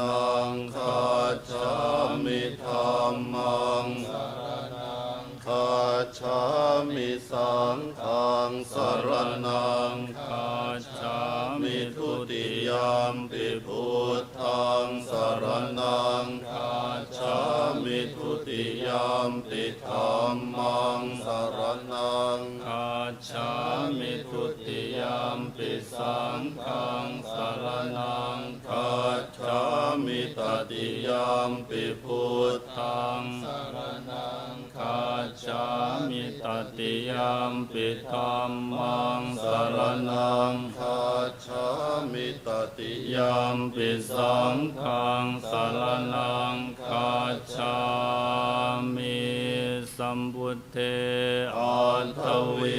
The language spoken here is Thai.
นังคาชามิธรรมังคาชามิสังขังสรนังคาชามิทุติยามปิพุทธังสรนังคาชามิทุติยามปิธรรมังสรนังคาชามิทุติยามปิสังขังสรน ตติยามปิพุททังสารนังคาชามิตติยามปิธรรมังสารนังคาชามิตติยามปิสังฆังสารนังคาชามิสัมพุทเทอันทวิ